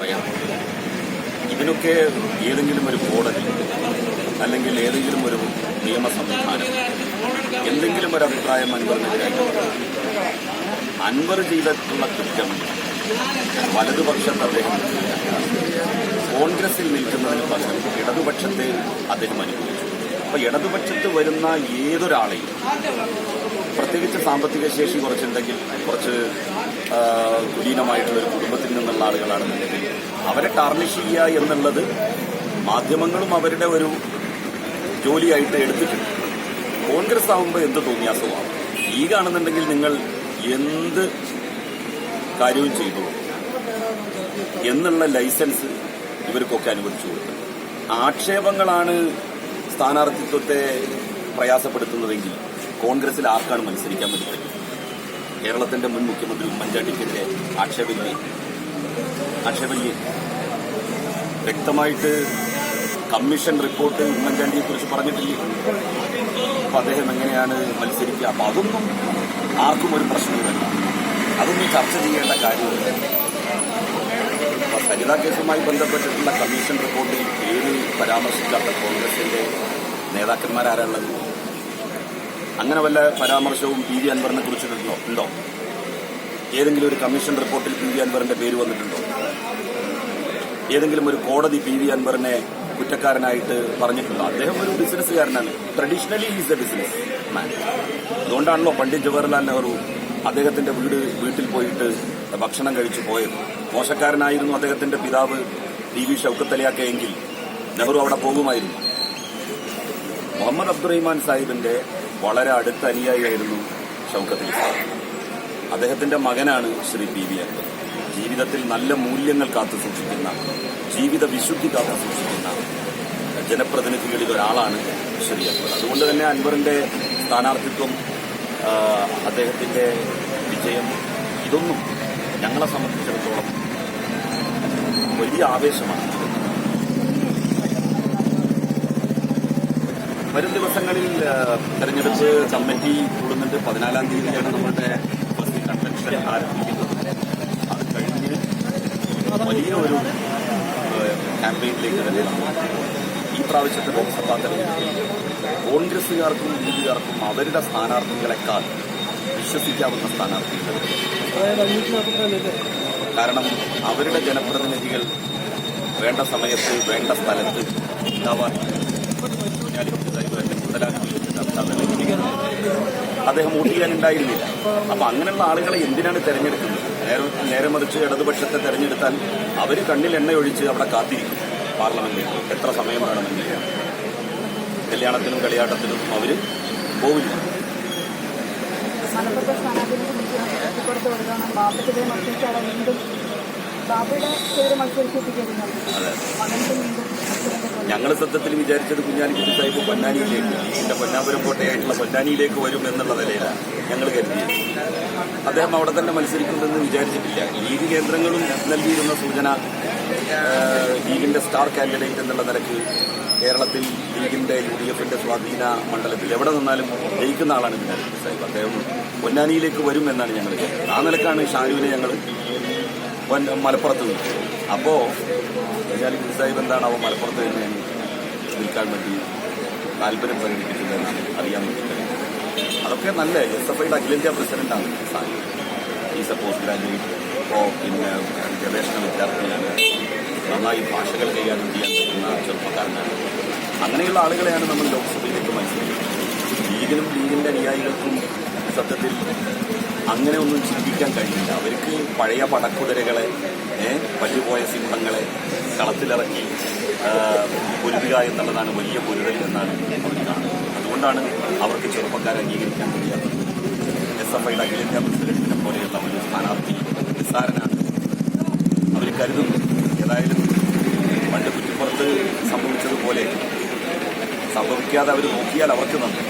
പറയാം. ഇതിനൊക്കെ ഏതെങ്കിലും ഒരു കോടതി അല്ലെങ്കിൽ ഏതെങ്കിലും ഒരു നിയമ സംവിധാനം എന്തെങ്കിലും ഒരു അഭിപ്രായം അൻവറിനെതിരായിട്ട്. അൻവർ ചെയ്തിട്ടുള്ള കുറ്റം വലതുപക്ഷത്ത് അദ്ദേഹം കോൺഗ്രസിൽ നിൽക്കുന്നതിന് പകരം ഇടതുപക്ഷത്തെ അദ്ദേഹം അനുഭവിച്ചു അപ്പൊ ഇടതുപക്ഷത്ത് വരുന്ന ഏതൊരാളെയും പ്രത്യേകിച്ച് സാമ്പത്തിക ശേഷി കുറച്ചുണ്ടെങ്കിൽ കുറച്ച് കുലീനമായിട്ടുള്ള ഒരു കുടുംബത്തിൽ നിന്നുള്ള ആളുകളാണെന്നുണ്ടെങ്കിൽ അവരെ ടാർണിഷ് ചെയ്യുക എന്നുള്ളത് മാധ്യമങ്ങളും അവരുടെ ഒരു ജോലിയായിട്ട് എടുത്തിട്ടുണ്ട്. കോൺഗ്രസ് ആകുമ്പോൾ എന്ത് തോന്നിയാസമാണ്? ലീഗാണെന്നുണ്ടെങ്കിൽ നിങ്ങൾ എന്ത് കാര്യവും ചെയ്തു എന്നുള്ള ലൈസൻസ് ഇവർക്കൊക്കെ അനുവദിച്ചു കൊടുത്തു. ആക്ഷേപങ്ങളാണ് സ്ഥാനാർത്ഥിത്വത്തെ പ്രയാസപ്പെടുത്തുന്നതെങ്കിൽ കോൺഗ്രസിൽ ആർക്കാണ് മത്സരിക്കാൻ പറ്റുന്നത്? കേരളത്തിന്റെ മുൻ മുഖ്യമന്ത്രി ഉമ്മൻചാണ്ടിക്കെതിരെ ആക്ഷേപമില്ലേ? ആക്ഷേപമില്ലേ? വ്യക്തമായിട്ട് കമ്മീഷൻ റിപ്പോർട്ട് ഉമ്മൻചാണ്ടിയെ കുറിച്ച് പറഞ്ഞിട്ടില്ലേ? അപ്പൊ അദ്ദേഹം എങ്ങനെയാണ് മത്സരിക്കുക? അപ്പൊ അതൊന്നും ആർക്കും ഒരു പ്രശ്നവുമില്ല അതൊന്നും ചർച്ച ചെയ്യേണ്ട കാര്യമില്ല. സരിതാ കേസുമായി ബന്ധപ്പെട്ടിട്ടുള്ള കമ്മീഷൻ റിപ്പോർട്ടിൽ പേര് പരാമർശിക്കാത്ത കോൺഗ്രസിന്റെ നേതാക്കന്മാരാരാളുള്ളത് അങ്ങനെ വല്ല പരാമർശവും പി വി അൻവറിനെ കുറിച്ചിട്ടുണ്ടോ? ഉണ്ടോ? ഏതെങ്കിലും ഒരു കമ്മീഷൻ റിപ്പോർട്ടിൽ പി വി അൻവറിന്റെ പേര് വന്നിട്ടുണ്ടോ? ഏതെങ്കിലും ഒരു കോടതി പി വി അൻവറിനെ കുറ്റക്കാരനായിട്ട് പറഞ്ഞിട്ടുണ്ടോ? അദ്ദേഹം ഒരു ബിസിനസ്സുകാരനാണ്. Traditionally is a business man അതുകൊണ്ടാണല്ലോ പണ്ഡിറ്റ് ജവഹർലാൽ നെഹ്റു അദ്ദേഹത്തിന്റെ വീട് വീട്ടിൽ പോയിട്ട് ഭക്ഷണം കഴിച്ചു പോയത്. മോശക്കാരനായിരുന്നു അദ്ദേഹത്തിന്റെ പിതാവ് ടി വി ഷൌക്കത്തലിയാക്ക എങ്കിൽ നെഹ്റു അവിടെ പോകുമായിരുന്നു. മുഹമ്മദ് അബ്ദുറഹിമാൻ സാഹിബിന്റെ വളരെ അടുത്ത അനുയായിയായിരുന്നു ഷൌക്കത്തിൽ അദ്ദേഹത്തിന്റെ മകനാണ് ശ്രീ പി വി അക്ബർ ജീവിതത്തിൽ നല്ല മൂല്യങ്ങൾ കാത്തു സൂക്ഷിക്കുന്ന ജീവിത വിശുദ്ധി കാത്തു സൂക്ഷിക്കുന്ന ജനപ്രതിനിധികളിൽ ഒരാളാണ് ശ്രീ അക്ബർ അതുകൊണ്ട് തന്നെ അൻവറിന്റെ സ്ഥാനാർത്ഥിത്വം അദ്ദേഹത്തിന്റെ വിജയം ഇതൊന്നും ഞങ്ങളെ സംബന്ധിച്ചിടത്തോളം വലിയ ആവേശമാണ്. വരും ദിവസങ്ങളിൽ തെരഞ്ഞെടുപ്പ് കമ്മിറ്റി കൂടുന്നുണ്ട്. പതിനാലാം തീയതിയാണ് നമ്മുടെ ഫസ്റ്റ് കൺവെൻഷൻ ആരംഭിക്കുന്നത്. അത് കഴിഞ്ഞ് വലിയ ഒരു ക്യാമ്പയിനിലേക്ക് തന്നെ ഈ പ്രാവശ്യത്തെ ലോക്സഭാ തെരഞ്ഞെടുപ്പിൽ കോൺഗ്രസുകാർക്കും ലീഗുകാർക്കും അവരുടെ സ്ഥാനാർത്ഥികളെക്കാൾ വിശ്വസിക്കാവുന്ന സ്ഥാനാർത്ഥികൾ കാരണം അവരുടെ ജനപ്രതിനിധികൾ വേണ്ട സമയത്ത് വേണ്ട സ്ഥലത്ത് ഉണ്ടാവാൻ അദ്ദേഹം വോട്ട് ചെയ്യാനുണ്ടായിരുന്നില്ല അപ്പൊ അങ്ങനെയുള്ള ആളുകളെ എന്തിനാണ് തെരഞ്ഞെടുക്കുന്നത്? നേരെ നേരെ മറിച്ച് ഇടതുപക്ഷത്തെ തെരഞ്ഞെടുത്താൽ അവർ കണ്ണിൽ എണ്ണ ഒഴിച്ച് അവിടെ കാത്തിരിക്കും പാർലമെന്റിൽ. എത്ര സമയം വേണമെങ്കിലും കല്യാണത്തിനും കളിയാട്ടത്തിനും അവർ പോവില്ല. അതെ. ഞങ്ങൾ സത്യത്തിൽ വിചാരിച്ചത് കുഞ്ഞാലിക്കുട്ടി സാഹിബ് പൊന്നാനിയിലേക്ക് ലീഗിന്റെ പൊന്നാപുരം കോട്ടയായിട്ടുള്ള പൊന്നാനിയിലേക്ക് വരും എന്നുള്ള നിലയിലാണ് ഞങ്ങൾ കരുതിയത്. അദ്ദേഹം അവിടെ തന്നെ മത്സരിക്കുമെന്ന് വിചാരിച്ചിട്ടില്ല. ലീഗ് കേന്ദ്രങ്ങളും നൽകിയിരുന്ന സൂചന ലീഗിന്റെ സ്റ്റാർ കാൻഡിഡേറ്റ് എന്നുള്ള നിലയ്ക്ക് കേരളത്തിൽ ലീഗിന്റെ യു ഡി എഫിന്റെ സ്വാധീന മണ്ഡലത്തിൽ എവിടെ നിന്നാലും ജയിക്കുന്ന ആളാണ് കുഞ്ഞാലിക്കുട്ടി സാഹിബ്. അദ്ദേഹം പൊന്നാനിയിലേക്ക് വരും എന്നാണ് ഞങ്ങൾ ആ നിലക്കാണ് ഷാനുവിനെ ഞങ്ങൾ മലപ്പുറത്ത് നിൽക്കും അപ്പോ കുഞ്ഞാലിക്കുട്ടി സാഹിബ് എന്താണ് അവ മലപ്പുറത്ത് തന്നെ നിൽക്കാൻ വേണ്ടി താല്പര്യം പ്രകടിപ്പിക്കുന്നതെന്ന് അറിയാൻ വേണ്ടി അതൊക്കെ നല്ല എസ് എഫ് ഐയുടെ അഖിലേന്ത്യാ പ്രസിഡന്റാണ് സാഹിബ് ഈ പോസ്റ്റ് ഗ്രാജുവേറ്റ് ഇപ്പോൾ പിന്നെ ഗവേഷണ വിദ്യാർത്ഥിയാണ് നന്നായി ഭാഷകൾ കൈകാര്യം ചെയ്യാൻ പറ്റുന്ന ചെറുപ്പക്കാരനാണ്. അങ്ങനെയുള്ള ആളുകളെയാണ് നമ്മൾ ലോക്സഭയിലേക്ക് മനസ്സിലാക്കുന്നത് ലീഗിനും ലീഗിന്റെ അനുയായികൾക്കും സത്യത്തിൽ അങ്ങനെ ഒന്നും ചിന്തിക്കാൻ കഴിയില്ല അവർക്ക് പഴയ പടക്കുതിരകളെ പല്ലുപോയ സിംഹങ്ങളെ കളത്തിലിറക്കി പൊരുതുക എന്നുള്ളതാണ് വലിയ പൊരുതൽ എന്നാണ് അവർ കാണുന്നത്. അതുകൊണ്ടാണ് അവർക്ക് ചെറുപ്പക്കാരെ അംഗീകരിക്കാൻ കഴിയാത്തത്. എസ് എഫ് ഐയുടെ അഖിലേന്ത്യാ പ്രസിഡന്റിനെ പോലെയുള്ള ഒരു സ്ഥാനാർത്ഥി നിസ്സാരനാണ്. അവർ കരുതുന്നു. ഏതായാലും പണ്ട് കുറ്റിപ്പുറത്ത് സംഭവിച്ചതുപോലെ സംഭവിക്കാതെ അവർ നോക്കിയാൽ അവർക്ക് നന്ദി.